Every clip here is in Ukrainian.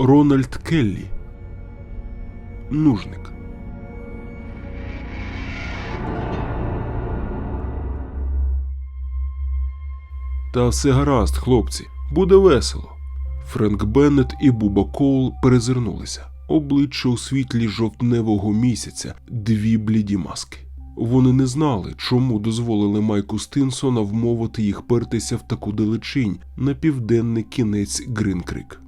Рональд Келлі. Нужник. Та все гаразд, хлопці, буде весело. Френк Беннет і Буба Коул перезирнулися. Обличчя у світлі жовтневого місяця, дві бліді маски. Вони не знали, чому дозволили Майку Стинсона вмовити їх пертися в таку далечінь на південний кінець Гринкрик.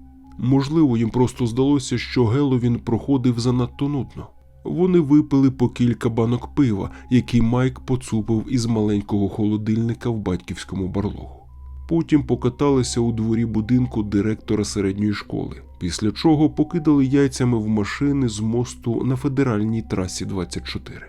Можливо, їм просто здалося, що Геловін проходив занадто нудно. Вони випили по кілька банок пива, які Майк поцупив із маленького холодильника в батьківському барлогу. Потім покаталися у дворі будинку директора середньої школи, після чого покидали яйцями в машини з мосту на федеральній трасі 24.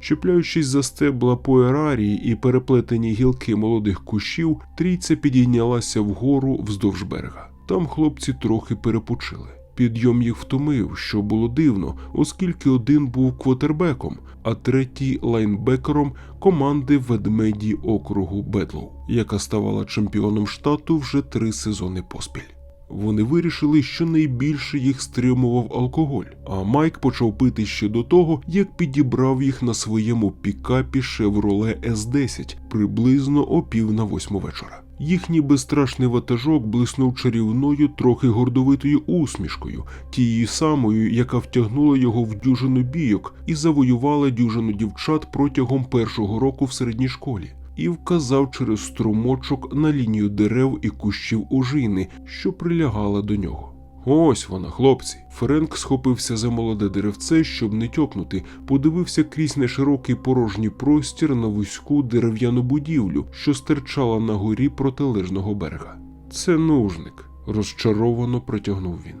Чіпляючись за стебла поерарії і переплетені гілки молодих кущів, трійця підійнялася вгору вздовж берега. Там хлопці трохи перепочили. Підйом їх втомив, що було дивно, оскільки один був квотербеком, а третій лайнбекером команди ведмеді округу Бедлоу, яка ставала чемпіоном штату вже три сезони поспіль. Вони вирішили, що найбільше їх стримував алкоголь, а Майк почав пити ще до того, як підібрав їх на своєму пікапі Chevrolet S10 приблизно о пів на восьму вечора. Їхній безстрашний ватажок блиснув чарівною, трохи гордовитою усмішкою, тією самою, яка втягнула його в дюжину бійок і завоювала дюжину дівчат протягом першого року в середній школі, і вказав через струмочок на лінію дерев і кущів ожини, що прилягала до нього. Ось вона, хлопці. Френк схопився за молоде деревце, щоб не тьопнути, подивився крізь неширокий порожній простір на вузьку дерев'яну будівлю, що стирчала на горі протилежного берега. Це нужник, розчаровано протягнув він.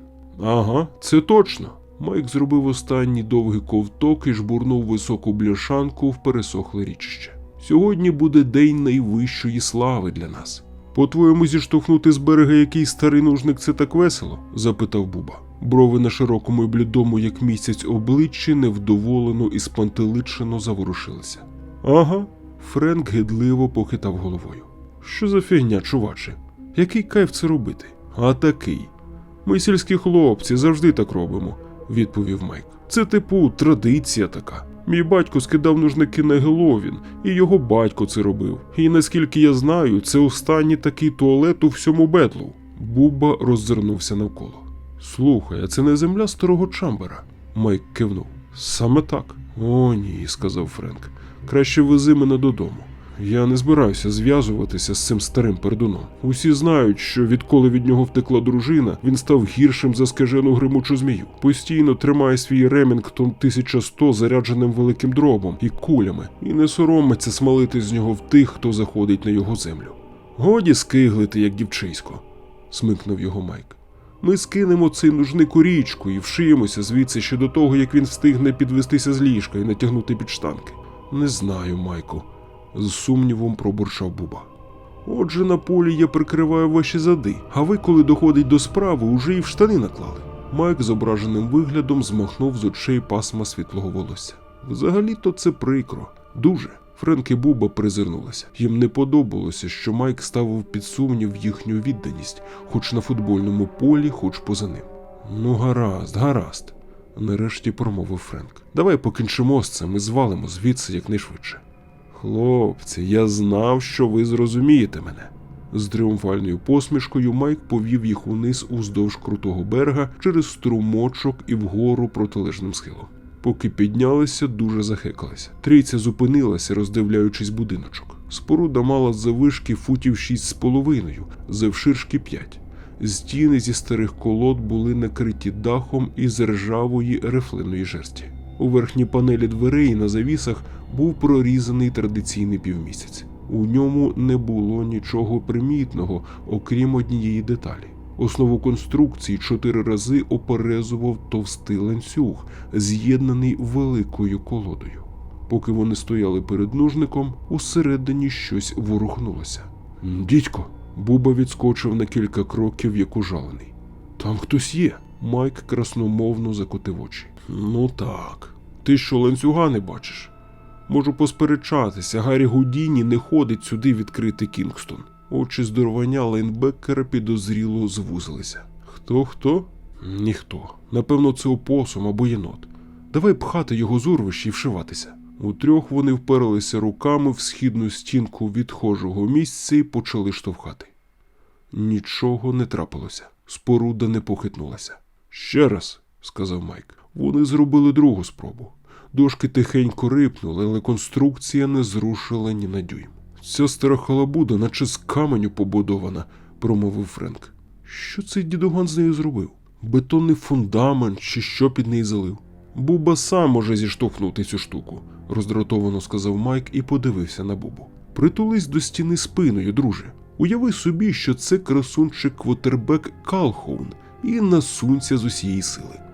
Ага, це точно. Майк зробив останній довгий ковток і жбурнув високу бляшанку в пересохле річище. Сьогодні буде день найвищої слави для нас. По-твоєму, зіштовхнути з берега якийсь старий нужник це так весело? запитав Буба. Брови на широкому і блідому, як місяць, обличчі невдоволено і спантеличено заворушилися. Ага, Френк гидливо похитав головою. Що за фігня, чуваче? Який кайф це робити? А такий. Ми сільські хлопці завжди так робимо, відповів Майк. Це типу традиція така. Мій батько скидав нужники на Геловін, і його батько це робив. І наскільки я знаю, це останній такий туалет у всьому Бетлу. Буба роззирнувся навколо. Слухай, а це не земля старого Чамбера? Майк кивнув. Саме так. О, ні, сказав Френк. Краще вези мене додому. Я не збираюся зв'язуватися з цим старим пердуном. Усі знають, що відколи від нього втекла дружина, він став гіршим за скажену гримучу змію. Постійно тримає свій Ремінгтон 1100 зарядженим великим дробом і кулями, і не соромиться смалити з нього в тих, хто заходить на його землю. Годі скиглити, як дівчисько, смикнув його Майк. Ми скинемо цей нужник у річку і вшиємося звідси ще до того, як він встигне підвестися з ліжка і натягнути підштанки. Не знаю, Майку, з сумнівом пробурчав Буба. Отже, на полі я прикриваю ваші зади, а ви, коли доходить до справи, уже і в штани наклали. Майк з ображеним виглядом змахнув з очей пасма світлого волосся. Взагалі-то це прикро, дуже. Френк і Буба призирнулися. Їм не подобалося, що Майк ставив під сумнів їхню відданість, хоч на футбольному полі, хоч поза ним. Ну, гаразд, гаразд, нарешті промовив Френк. Давай покінчимо з цим і звалимо звідси якнайшвидше. Хлопці, я знав, що ви зрозумієте мене. З тріумфальною посмішкою Майк повів їх униз уздовж крутого берега через струмочок і вгору протилежним схилом. Поки піднялися, дуже захекалися. Трійця зупинилася, роздивляючись будиночок. Споруда мала завишки футів шість з половиною, завширшки п'ять. Стіни зі старих колод були накриті дахом із ржавої рифленої жерсті. У верхній панелі дверей на завісах був прорізаний традиційний півмісяць. У ньому не було нічого примітного, окрім однієї деталі. Основу конструкції чотири рази оперезував товстий ланцюг, з'єднаний великою колодою. Поки вони стояли перед нужником, усередині щось ворухнулося. Дідько, Буба відскочив на кілька кроків, як ужалений. Там хтось є. Майк красномовно закотив очі. Ну так. Ти що ланцюга не бачиш? Можу посперечатися, Гаррі Гудіні не ходить сюди відкрити Кінгстон. Очі здоровання лайнбекера підозріло звузилися. Хто хто? Ніхто. Напевно, це опосум або єнот. Давай пхати його з урвища і вшиватися. Утрьох вони вперлися руками в східну стінку відхожого місця і почали штовхати. Нічого не трапилося. Споруда не похитнулася. Ще раз, сказав Майк. Вони зробили другу спробу. Дошки тихенько рипнули, але конструкція не зрушила ні на дюйм. Ця стара халабуда, наче з каменю побудована, промовив Френк. Що цей дідуган з нею зробив? Бетонний фундамент чи що під неї залив? Буба сам може зіштовхнути цю штуку, роздратовано сказав Майк і подивився на Бубу. Притулись до стіни спиною, друже. Уяви собі, що це красунчик квотербек Калхоун і насунься з усієї сили.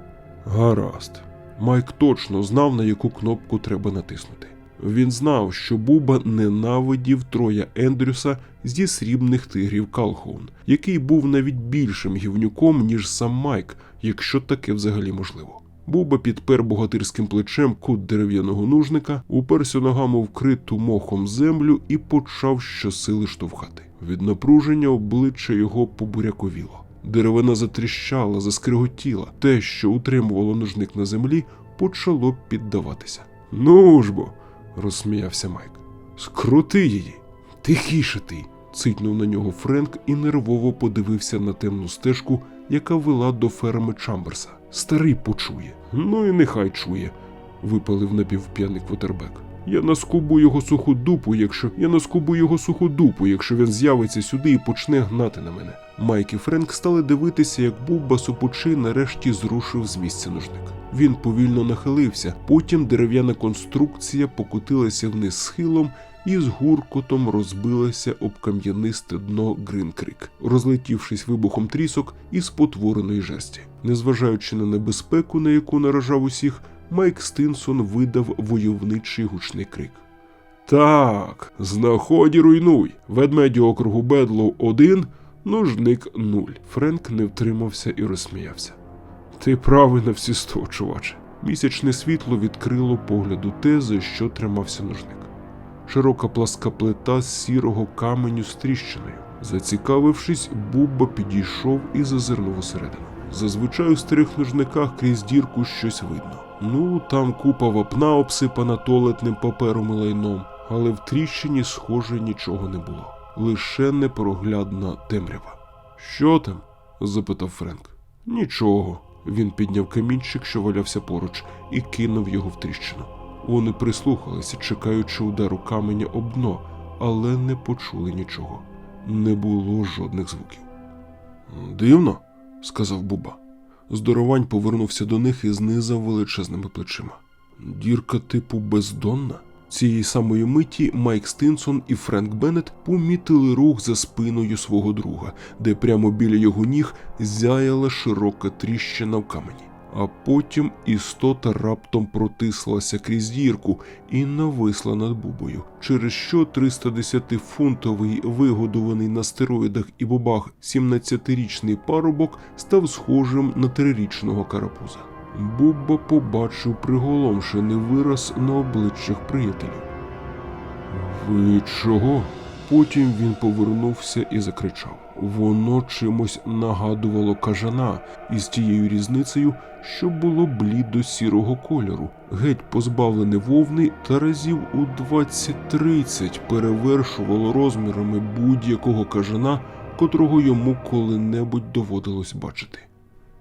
Гаразд. Майк точно знав, на яку кнопку треба натиснути. Він знав, що Буба ненавидів Троя Ендрюса зі срібних тигрів Калхоун, який був навіть більшим гівнюком, ніж сам Майк, якщо таке взагалі можливо. Буба підпер богатирським плечем кут дерев'яного нужника, уперся ногами вкриту мохом землю і почав щосили штовхати. Від напруження обличчя його побуряковіло. Деревина затріщала, заскриготіла. Те, що утримувало нужник на землі, почало піддаватися. Ну ж бо, розсміявся Майк. Скрути її. Тихіше ти. цитнув на нього Френк і нервово подивився на темну стежку, яка вела до ферми Чамберса. Старий почує. Ну і нехай чує, випалив напівп'яний квотербек. Я наскубу його суху дупу, якщо я наскубу його суху дупу, якщо він з'явиться сюди і почне гнати на мене. Майк і Френк стали дивитися, як Бубба супучи нарешті зрушив з місця нужник. Він повільно нахилився, потім дерев'яна конструкція покотилася вниз схилом і з гуркотом розбилася об кам'янисте дно Гринкрік, розлетівшись вибухом трісок із потвореної жерсті. Незважаючи на небезпеку, на яку наражав усіх, Майк Стинсон видав войовничий гучний крик. Так, знаході руйнуй. Ведмеді округу Бедлоу 1, нужник 0. Френк не втримався і розсміявся. Ти правий на всі сто, чуваче. Місячне світло відкрило погляду те, за що тримався нужник. Широка пласка плита з сірого каменю з тріщиною. Зацікавившись, Бубба підійшов і зазирнув усередину. Зазвичай у старих нужниках крізь дірку щось видно. Ну, там купа вапна обсипана туалетним папером і лайном, але в тріщині, схоже, нічого не було. Лише непроглядна темрява. Що там? запитав Френк. Нічого. Він підняв камінчик, що валявся поруч, і кинув його в тріщину. Вони прислухалися, чекаючи удару каменя об дно, але не почули нічого. Не було жодних звуків. Дивно, сказав Буба. Здоровань повернувся до них і знизав величезними плечима. Дірка типу бездонна. Цієї самої миті Майк Стинсон і Френк Беннет помітили рух за спиною свого друга, де прямо біля його ніг зяяла широка тріщина в камені. А потім істота раптом протислася крізь дірку і нависла над бубою, через що 310-фунтовий вигодований на стероїдах і бобах 17-річний парубок став схожим на трирічного карапуза. Бубба побачив приголомшений вираз на обличчях приятелів. Ви чого? Потім він повернувся і закричав. Воно чимось нагадувало кажана із тією різницею, що було блідо сірого кольору, геть позбавлене вовни та разів у 20-30 перевершувало розмірами будь-якого кажана, котрого йому коли-небудь доводилось бачити.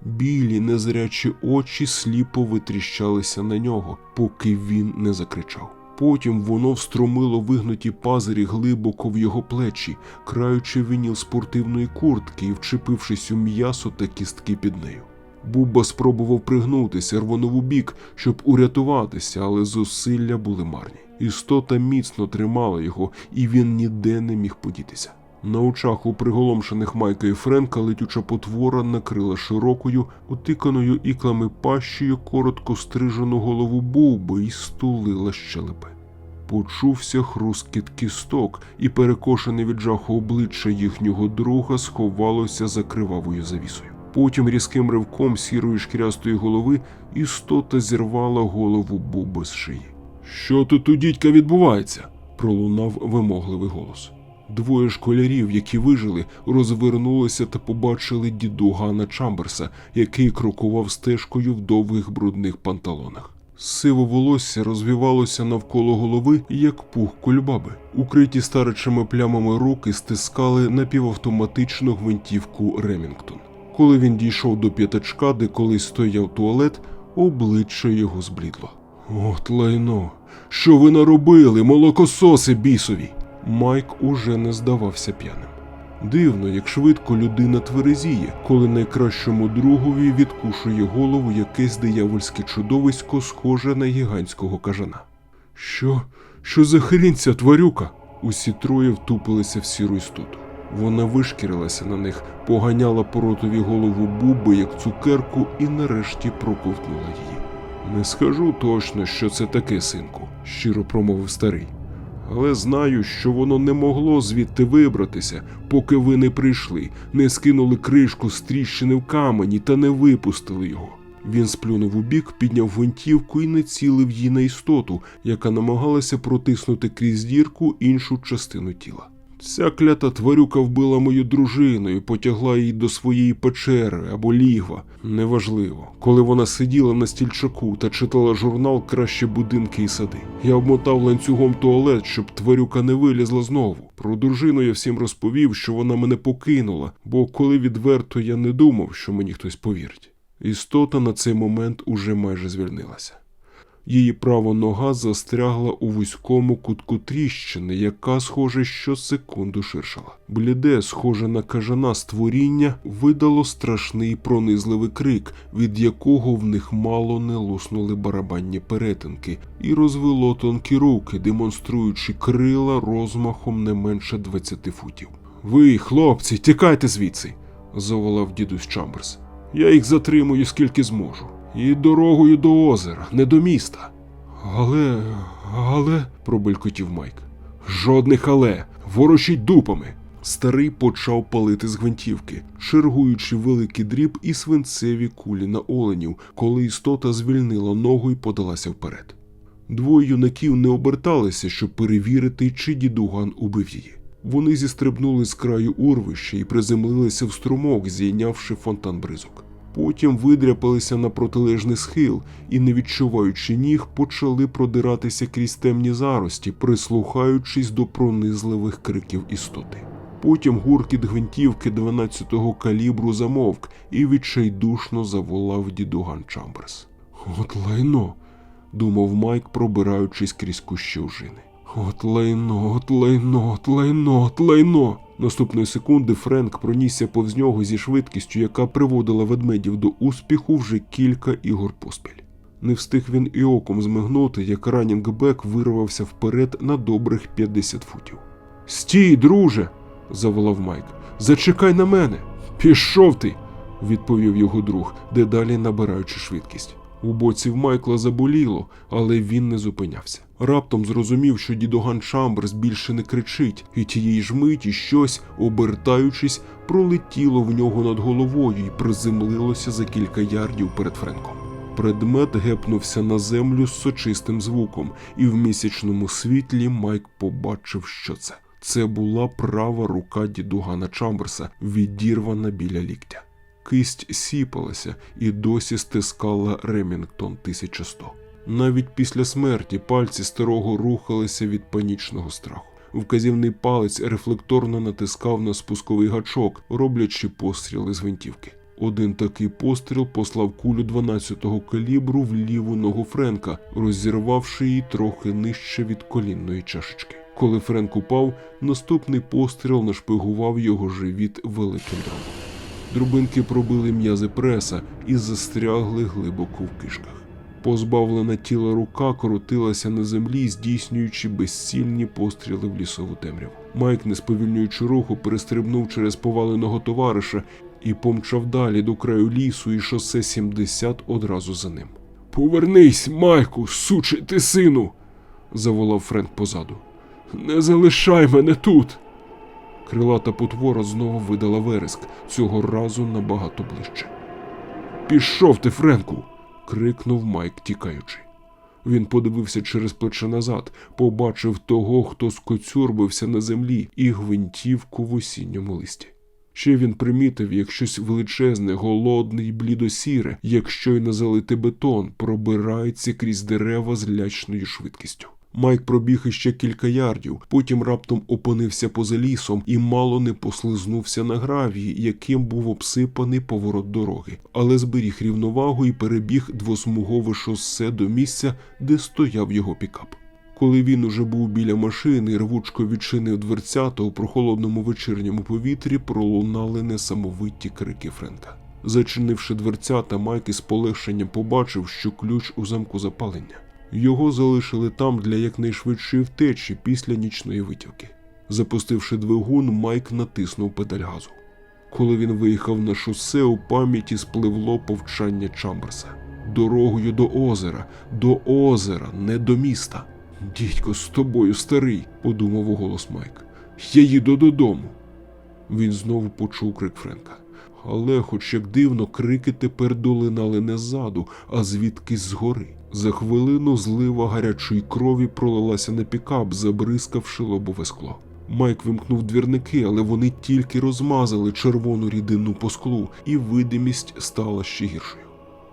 Білі незрячі очі сліпо витріщалися на нього, поки він не закричав. Потім воно встромило вигнуті пазирі глибоко в його плечі, краючи вініл спортивної куртки і вчепившись у м'ясо та кістки під нею. Буба спробував пригнутися, рвонув у бік, щоб урятуватися, але зусилля були марні. Істота міцно тримала його, і він ніде не міг подітися. На очах у приголомшених Майка і Френка летюча потвора накрила широкою, утиканою іклами пащею коротко стрижену голову Бовби і стулила щелепи. Почувся хрускіт кісток, і перекошене від жаху обличчя їхнього друга сховалося за кривавою завісою. Потім різким ривком сірої шкірястої голови істота зірвала голову Буби з шиї. Що тут у дідька відбувається? пролунав вимогливий голос. Двоє школярів, які вижили, розвернулися та побачили діду Гана Чамберса, який крокував стежкою в довгих брудних панталонах. Сиве волосся розвівалося навколо голови, як пух кульбаби. Укриті старечими плямами руки стискали напівавтоматичну гвинтівку Ремінгтон. Коли він дійшов до п'ятачка, де колись стояв туалет, обличчя його зблідло. От лайно. Що ви наробили, молокососи бісові? Майк уже не здавався п'яним. Дивно, як швидко людина тверезіє, коли найкращому другові відкушує голову якесь диявольське чудовисько, схоже на гігантського кажана. Що? Що за хрінь ця тварюка? Усі троє втупилися в сіру істоту. Вона вишкірилася на них, поганяла по ротові голову буби, як цукерку, і нарешті проковтнула її. Не скажу точно, що це таке, синку, щиро промовив старий. Але знаю, що воно не могло звідти вибратися, поки ви не прийшли, не скинули кришку з тріщини в камені та не випустили його. Він сплюнув у бік, підняв гвинтівку і націлив її на істоту, яка намагалася протиснути крізь дірку іншу частину тіла. Ця клята тварюка вбила мою дружину і потягла її до своєї печери або лігва. Неважливо. Коли вона сиділа на стільчаку та читала журнал Краще будинки і сади. Я обмотав ланцюгом туалет, щоб тварюка не вилізла знову. Про дружину я всім розповів, що вона мене покинула, бо коли відверто я не думав, що мені хтось повірить. Істота на цей момент уже майже звільнилася. Її права нога застрягла у вузькому кутку тріщини, яка, схоже, щосекунду ширшала. Бліде, схоже на кажана створіння, видало страшний пронизливий крик, від якого в них мало не луснули барабанні перетинки, і розвело тонкі руки, демонструючи крила розмахом не менше 20 футів. Ви, хлопці, тікайте звідси, заволав дідусь Чамберс. Я їх затримую скільки зможу. І дорогою до озера, не до міста. Але, але, пробелькотів Майк. Жодних але, ворочіть дупами. Старий почав палити з гвинтівки, шергуючи великий дріб і свинцеві кулі на оленів, коли істота звільнила ногу і подалася вперед. Двоє юнаків не оберталися, щоб перевірити, чи дідуган убив її. Вони зістрибнули з краю урвища і приземлилися в струмок, зійнявши фонтан бризок. Потім видряпалися на протилежний схил і, не відчуваючи ніг, почали продиратися крізь темні зарості, прислухаючись до пронизливих криків істоти. Потім гуркіт гвинтівки 12-го калібру замовк і відчайдушно заволав дідуган Чамберс. От лайно, думав Майк, пробираючись крізь кущі ожини. От лайно, от лайно, от лайно, от лайно. Наступної секунди Френк пронісся повз нього зі швидкістю, яка приводила ведмедів до успіху вже кілька ігор поспіль. Не встиг він і оком змигнути, як ранінгбек вирвався вперед на добрих 50 футів. Стій, друже! заволав Майк. Зачекай на мене. Пішов ти, відповів його друг, дедалі набираючи швидкість. У боці Майкла заболіло, але він не зупинявся. Раптом зрозумів, що дідоган Чамберс більше не кричить, і тієї ж миті щось, обертаючись, пролетіло в нього над головою і приземлилося за кілька ярдів перед Френком. Предмет гепнувся на землю з сочистим звуком, і в місячному світлі Майк побачив, що це. Це була права рука дідугана Чамберса, відірвана біля ліктя. Кисть сіпалася і досі стискала Ремінгтон 1100. Навіть після смерті пальці старого рухалися від панічного страху. Вказівний палець рефлекторно натискав на спусковий гачок, роблячи постріли з гвинтівки. Один такий постріл послав кулю 12-го калібру в ліву ногу Френка, розірвавши її трохи нижче від колінної чашечки. Коли Френк упав, наступний постріл нашпигував його живіт великим дробом. Друбинки пробили м'язи преса і застрягли глибоко в кишках. Позбавлена тіла рука крутилася на землі, здійснюючи безцільні постріли в лісову темряву. Майк, не сповільнюючи руху, перестрибнув через поваленого товариша і помчав далі до краю лісу і шосе 70 одразу за ним. Повернись, Майку, сучий ти сину. заволав Френк позаду. Не залишай мене тут. Крилата потвора знову видала вереск, цього разу набагато ближче. Пішов ти, Френку. крикнув Майк, тікаючи. Він подивився через плече назад, побачив того, хто скоцюрбився на землі, і гвинтівку в осінньому листі. Ще він примітив, як щось величезне, голодне й блідосіре, як щойно залитий бетон, пробирається крізь дерева з лячною швидкістю. Майк пробіг іще кілька ярдів, потім раптом опинився поза лісом і мало не послизнувся на гравії, яким був обсипаний поворот дороги, але зберіг рівновагу і перебіг двосмугове шосе до місця, де стояв його пікап. Коли він уже був біля машини рвучко відчинив дверцята у прохолодному вечірньому повітрі, пролунали несамовиті крики Френка. Зачинивши дверцята, Майк із полегшенням побачив, що ключ у замку запалення. Його залишили там для якнайшвидшої втечі після нічної витівки. Запустивши двигун, Майк натиснув педаль газу. Коли він виїхав на шосе, у пам'яті спливло повчання Чамберса. Дорогою до озера, до озера, не до міста. Дідько, з тобою старий, подумав уголос Майк. Я їду додому. Він знову почув крик Френка. Але, хоч як дивно, крики тепер долинали не ззаду, а звідкись згори. За хвилину злива гарячої крові пролилася на пікап, забризкавши лобове скло. Майк вимкнув двірники, але вони тільки розмазали червону рідину по склу, і видимість стала ще гіршою.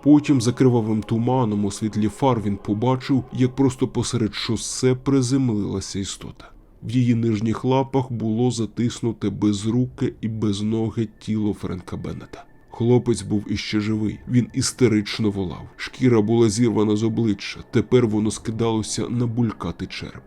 Потім, за кривавим туманом у світлі фар, він побачив, як просто посеред шосе приземлилася істота. В її нижніх лапах було затиснуте безруке і безноге тіло Френка Беннета. Хлопець був іще живий, він істерично волав. Шкіра була зірвана з обличчя, тепер воно скидалося на булькати череп.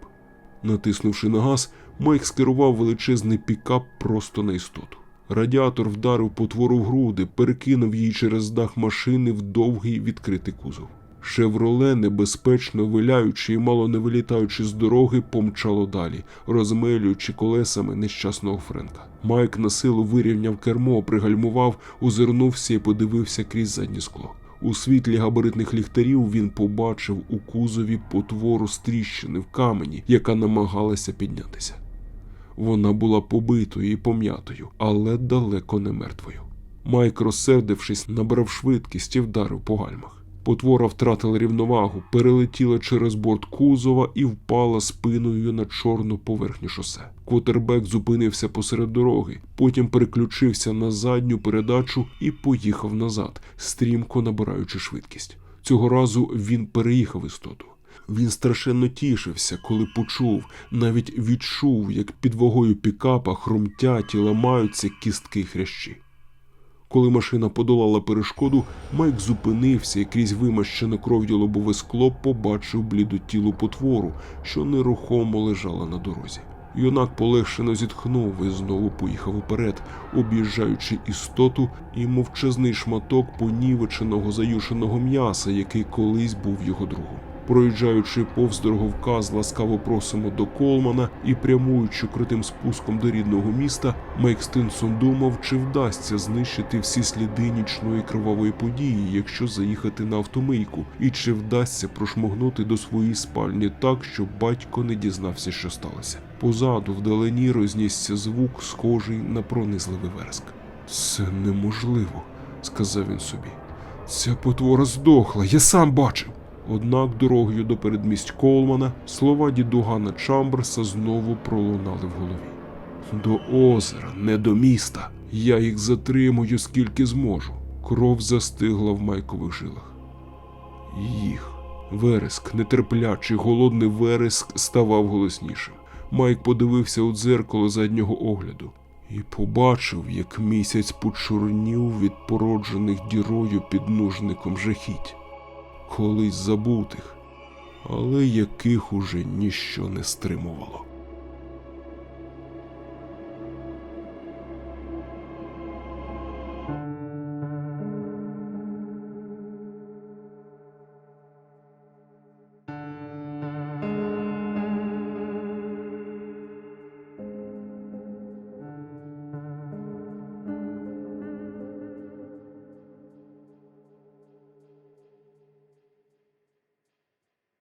Натиснувши на газ, Майк скерував величезний пікап просто на істоту. Радіатор вдарив потвору в груди, перекинув її через дах машини в довгий відкритий кузов. Шевроле, небезпечно виляючи і мало не вилітаючи з дороги, помчало далі, розмелюючи колесами нещасного Френка. Майк на силу вирівняв кермо, пригальмував, озирнувся і подивився крізь заднє скло. У світлі габаритних ліхтарів він побачив у кузові потвору з тріщини в камені, яка намагалася піднятися. Вона була побитою і пом'ятою, але далеко не мертвою. Майк, розсердившись, набрав швидкість і вдарив по гальмах. Потвора втратила рівновагу, перелетіла через борт кузова і впала спиною на чорну поверхню шосе. Квотербек зупинився посеред дороги, потім переключився на задню передачу і поїхав назад, стрімко набираючи швидкість. Цього разу він переїхав істоту. Він страшенно тішився, коли почув, навіть відчув, як під вагою пікапа хрумтять і ламаються кістки хрящі. Коли машина подолала перешкоду, Майк зупинився і крізь вимащене кров'ю лобове скло побачив бліду тілу потвору, що нерухомо лежала на дорозі. Юнак полегшено зітхнув і знову поїхав уперед, об'їжджаючи істоту і мовчазний шматок понівеченого заюшеного м'яса, який колись був його другом. Проїжджаючи повз дороговказ, ласкаво просимо до Колмана і прямуючи крутим спуском до рідного міста, Майк Стинсон думав, чи вдасться знищити всі сліди нічної кривавої події, якщо заїхати на автомийку, і чи вдасться прошмогнути до своєї спальні так, щоб батько не дізнався, що сталося. Позаду вдалині рознісся звук, схожий на пронизливий вереск. Це неможливо, сказав він собі. Ця потвора здохла, я сам бачив. Однак дорогою до передмість Колмана слова дідугана Чамберса знову пролунали в голові. До озера, не до міста. Я їх затримую скільки зможу. Кров застигла в майкових жилах. Їх. Вереск, нетерплячий, голодний вереск ставав голоснішим. Майк подивився у дзеркало заднього огляду і побачив, як місяць почорнів від породжених дірою піднужником жахіть колись забутих, але яких уже ніщо не стримувало.